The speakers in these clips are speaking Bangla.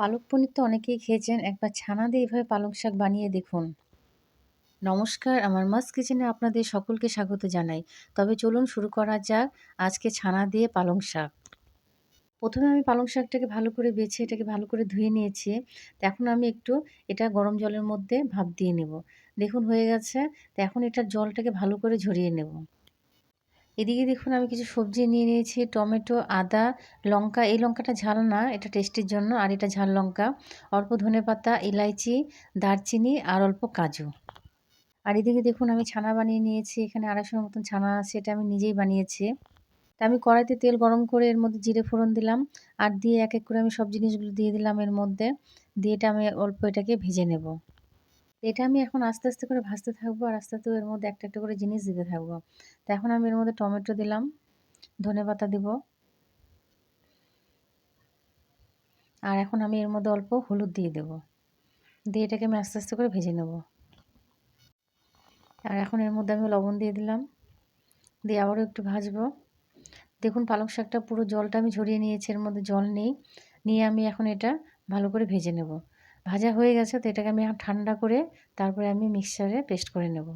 পালক পনির তো অনেকেই খেয়েছেন। একবার ছানা দিয়ে এভাবে পালং শাক বানিয়ে দেখুন। নমস্কার, আমার মাস কিচেনে আপনাদের সকলকে স্বাগত জানাই। তবে চলুন শুরু করা যাক আজকে ছানা দিয়ে পালং শাক। প্রথমে আমি পালং শাকটাকে ভালো করে বেছে, এটাকে ভালো করে ধুয়ে নিয়েছি। তো এখন আমি একটু এটা গরম জলের মধ্যে ভাপ দিয়ে নেব। দেখুন হয়ে গেছে। তো এখন এটার জলটাকে ভালো করে ঝরিয়ে নেব। এদিকে দেখুন, আমি কিছু সবজি নিয়ে নিয়েছি, টমেটো, আদা, লঙ্কা। এই লঙ্কাটা ঝাল না, এটা টেস্টের জন্য, আর এটা ঝাল লঙ্কা। অল্প ধনে পাতা ইলাইচি, দারচিনি, আর অল্প কাজু। আর এদিকে দেখুন, আমি ছানা বানিয়ে নিয়েছি, এখানে আড়াইশোর মতন ছানা আছে, এটা আমি নিজেই বানিয়েছি। তা আমি কড়াইতে তেল গরম করে এর মধ্যে জিরে ফোড়ন দিলাম, আর দিয়ে এক এক করে আমি সব জিনিসগুলো দিয়ে দিলাম এর মধ্যে। দিয়ে এটা আমি অল্প এটাকে ভেজে নেব। এটা আমি এখন আস্তে আস্তে করে ভাজতে থাকব আর আস্তে আস্তে এর মধ্যে একটা একটা করে জিনিস দিতে থাকব। তো এখন আমি এর মধ্যে টমেটো দিলাম, ধনে পাতা দিব। আর এখন আমি এর মধ্যে অল্প হলুদ দিয়ে দেব। দিয়ে এটাকে আমি আস্তে আস্তে করে ভেজে নেব। আর এখন এর মধ্যে আমি লবণ দিয়ে দিলাম। দিয়ে আবারও একটু ভাজবো। দেখুন পালং শাকটা পুরো জলটা আমি ঝরিয়ে নিয়েছি, এর মধ্যে জল নেই। নিয়ে আমি এখন এটা ভালো করে ভেজে নেব। ভাজা হয়ে গেছে, তো এটাকে আমি ঠান্ডা করে তারপরে আমি মিক্সারে পেস্ট করে নেব।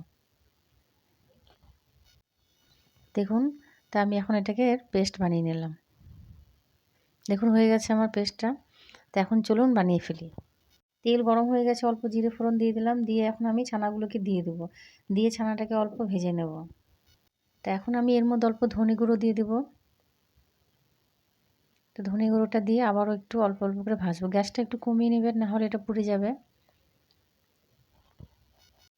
দেখুন, তা আমি এখন এটাকে পেস্ট বানিয়ে নিলাম। দেখুন, হয়ে গেছে আমার পেস্টটা। তো এখন চলুন বানিয়ে ফেলি। তেল গরম হয়ে গেছে, অল্প জিরে ফোড়ন দিয়ে দিলাম, দিয়ে এখন আমি ছানাগুলোকে দিয়ে দেবো। দিয়ে ছানাটাকে অল্প ভেজে নেব। তা এখন আমি এর মধ্যে অল্প ধনে গুঁড়ো দিয়ে দেবো। তো ধনে গুঁড়োটা দিয়ে আবারও একটু অল্প অল্প করে ভাজবো। গ্যাসটা একটু কমিয়ে নেবেন, না হলে এটা পুড়ে যাবে।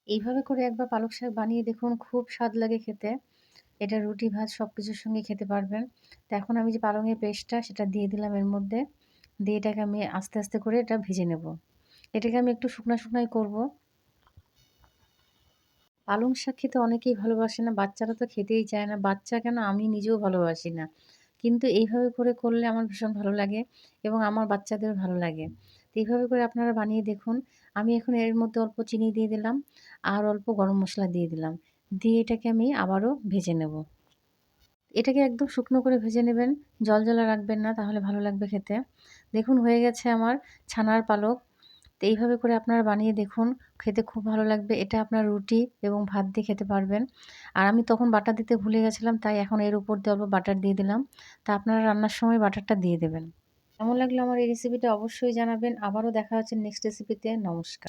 এইভাবে করে একবার পালক শাক বানিয়ে দেখুন, খুব স্বাদ লাগে খেতে। এটা রুটি, ভাত সব কিছুর সঙ্গে খেতে পারবেন। তো এখন আমি যে পালংয়ের পেস্টটা, সেটা দিয়ে দিলাম এর মধ্যে। দিয়ে এটাকে আমি আস্তে আস্তে করে এটা ভেজে নেব। এটাকে আমি একটু শুকনা শুকনাই করব। পালং শাক খেতে অনেকেই ভালোবাসে না, বাচ্চারা তো খেতেই চায় না। বাচ্চা কেন আমি নিজেও ভালোবাসি না। কিন্তু এইভাবে করে করলে আমার ভীষণ ভালো লাগে এবং আমার বাচ্চাদের ভালো লাগে। তো এইভাবে করে আপনারা বানিয়ে দেখুন। আমি এখন এর মধ্যে অল্প চিনি দিয়ে দিলাম আর অল্প গরম মশলা দিয়ে দিলাম। দিয়ে এটাকে আমি আবারও ভেজে নেব। এটাকে একদম শুকনো করে ভেজে নেবেন। জল জলা রাখবেন না, তাহলে ভালো লাগবে খেতে। দেখুন হয়ে গেছে আমার ছানার পালক। তো এইভাবে করে আপনারা বানিয়ে দেখুন, খেতে খুব ভালো লাগবে। এটা আপনার রুটি এবং ভাত দিয়ে খেতে পারবেন। আর আমি তখন বাটার দিতে ভুলে গেছিলাম, তাই এখন এর উপর দিয়ে অল্প বাটার দিয়ে দিলাম। তা আপনারা রান্নার সময় বাটারটা দিয়ে দেবেন। কেমন লাগল আমার এই রেসিপিটা অবশ্যই জানাবেন। আবারও দেখা হচ্ছে নেক্সট রেসিপিতে নমস্কার।